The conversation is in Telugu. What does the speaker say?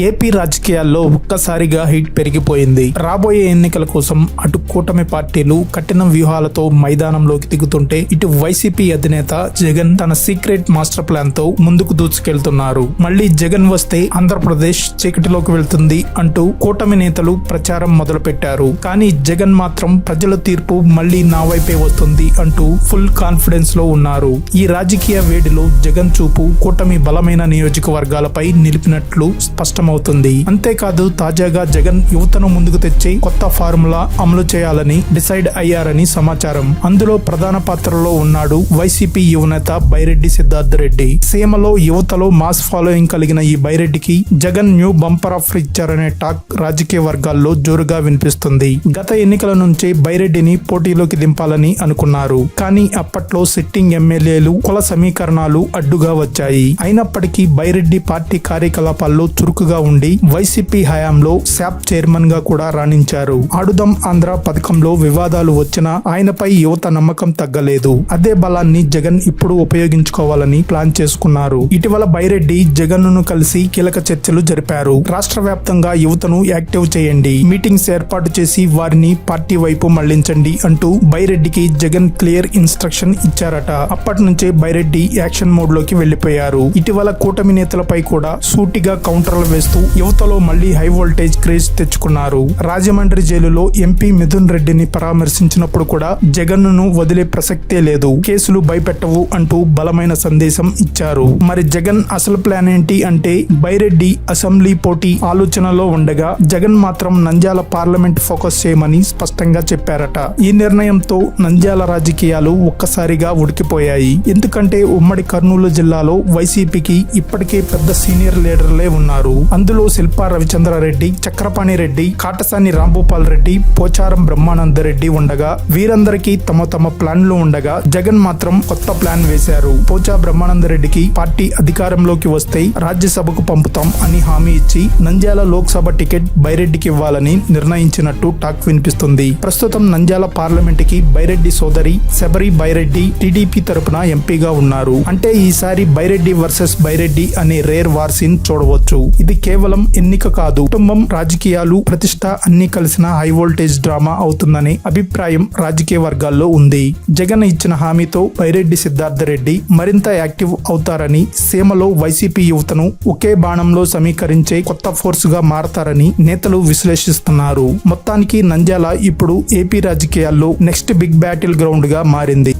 ఏపీ రాజకీయాల్లో ఒక్కసారిగా హీట్ పెరిగిపోయింది. రాబోయే ఎన్నికల కోసం అటు కూటమి పార్టీలు కఠిన వ్యూహాలతో మైదానంలోకి దిగుతుంటే ఇటు వైసీపీ అధినేత జగన్ తన సీక్రెట్ మాస్టర్ ప్లాన్తో ముందుకు దూసుకెళ్తున్నారు. మళ్ళీ జగన్ వస్తే ఆంధ్రప్రదేశ్ చీకటిలోకి వెళ్తుంది అంటూ కూటమి నేతలు ప్రచారం మొదలుపెట్టారు. కానీ జగన్ మాత్రం ప్రజల తీర్పు మళ్ళీ నా వైపే వస్తుంది అంటూ ఫుల్ కాన్ఫిడెన్స్లో ఉన్నారు. ఈ రాజకీయ వేడిలో జగన్ చూపు కూటమి బలమైన నియోజకవర్గాలపై నిలిపినట్లు స్పష్టం స్పష్టమవుతుంది అంతేకాదు తాజాగా జగన్ యువతను ముందుకు తెచ్చి కొత్త ఫార్ములా అమలు చేయాలని డిసైడ్ అయ్యారని సమాచారం. అందులో ప్రధాన పాత్రలో ఉన్నాడు వైసీపీ యువనేత బైరెడ్డి సిద్ధార్థ్ రెడ్డి. సీమలో యువతలో మాస్ ఫాలోయింగ్ కలిగిన ఈ బైరెడ్డికి జగన్ న్యూ బంపర్ ఆఫర్ ఇచ్చారనే టాక్ రాజకీయ వర్గాల్లో జోరుగా వినిపిస్తుంది. గత ఎన్నికల నుంచి బైరెడ్డిని పోటీలోకి దింపాలని అనుకున్నారు. కానీ అప్పట్లో సిట్టింగ్ ఎమ్మెల్యేలు కుల సమీకరణాలు అడ్డుగా వచ్చాయి. అయినప్పటికీ బైరెడ్డి పార్టీ కార్యకలాపాల్లో చురుకుగా ఉండి వైసీపీ హయాంలో శాప్ చైర్మన్గా కూడా రాణించారు. ఆడుదం ఆంధ్ర పథకంలో వివాదాలు వచ్చినా ఆయనపై యువత నమ్మకం తగ్గలేదు. అదే బలాన్ని జగన్ ఇప్పుడు ఉపయోగించుకోవాలని ప్లాన్ చేసుకున్నారు. ఇటీవల బైరెడ్డి జగన్ను కలిసి కీలక చర్చలు జరిపారు. రాష్ట్ర వ్యాప్తంగా యువతను యాక్టివ్ చేయండి. మీటింగ్స్ ఏర్పాటు చేసి వారిని పార్టీ వైపు మళ్ళించండి అంటూ బైరెడ్డికి జగన్ క్లియర్ ఇన్స్ట్రక్షన్ ఇచ్చారట. అప్పటి నుంచే బైరెడ్డి యాక్షన్ మోడ్లోకి వెళ్ళిపోయారు ఇటీవల కూటమి నేతలపై కూడా సూటిగా కౌంటర్లు చేస్తూ యువతలో మళ్ళీ హై వోల్టేజ్ క్రేజ్ తెచ్చుకున్నారు. రాజమండ్రి జైలులో ఎంపీ మిథున్ రెడ్డిని పరామర్శించినప్పుడు కూడా జగన్ను వదిలే ప్రసక్తే లేదు. కేసులు భయపెట్టవు అంటూ బలమైన సందేశం ఇచ్చారు. మరి జగన్ అసలు ప్లాన్ ఏంటి అంటే బైరెడ్డి అసెంబ్లీ పోటీ ఆలోచనలో ఉండగా జగన్ మాత్రం నంద్యాల పార్లమెంట్ ఫోకస్ చేయమని స్పష్టంగా చెప్పారట. ఈ నిర్ణయంతో నంద్యాల రాజకీయాలు ఒక్కసారిగా ఉడికిపోయాయి. ఎందుకంటే ఉమ్మడి కర్నూలు జిల్లాలో వైసీపీకి ఇప్పటికే పెద్ద సీనియర్ లీడర్లే ఉన్నారు. అందులో శిల్పా రవిచంద్రారెడ్డి చక్రపాణి రెడ్డి కాటసాని రాంభూపాల్ రెడ్డి పోచారం బ్రహ్మానంద రెడ్డి ఉండగా వీరందరికీ తమ తమ ప్లాన్లు ఉండగా జగన్ మాత్రం కొత్త ప్లాన్ వేశారు. పోచా బ్రహ్మానంద రెడ్డికి పార్టీ అధికారంలోకి వస్తే రాజ్యసభకు పంపుతాం అని హామీ ఇచ్చి నంద్యాల లోక్సభ టికెట్ బైరెడ్డికి ఇవ్వాలని నిర్ణయించినట్టు టాక్ వినిపిస్తుంది. ప్రస్తుతం నంద్యాల పార్లమెంట్కి బైరెడ్డి సోదరి శబరి బైరెడ్డి టీడీపీ తరపున ఎంపీగా ఉన్నారు. అంటే ఈసారి బైరెడ్డి వర్సెస్ బైరెడ్డి అనే రేర్ వార్ సీన్ చూడవచ్చు. ఇది కేవలం ఎన్నిక కాదు కుటుంబం రాజకీయాలు ప్రతిష్ట అన్ని కలిసిన హై వోల్టేజ్ డ్రామా అవుతుందనే అభిప్రాయం రాజకీయ వర్గాల్లో ఉంది. జగన్ ఇచ్చిన హామీతో బైరెడ్డి సిద్ధార్థ రెడ్డి మరింత యాక్టివ్ అవుతారని సీమలో వైసీపీ యువతను ఒకే బాణంలో సమీకరించే కొత్త ఫోర్స్గా మారతారని నేతలు విశ్లేషిస్తున్నారు. మొత్తానికి నంద్యాల ఇప్పుడు ఏపీ రాజకీయాల్లో నెక్స్ట్ బిగ్ బ్యాటిల్ గ్రౌండ్గా మారింది.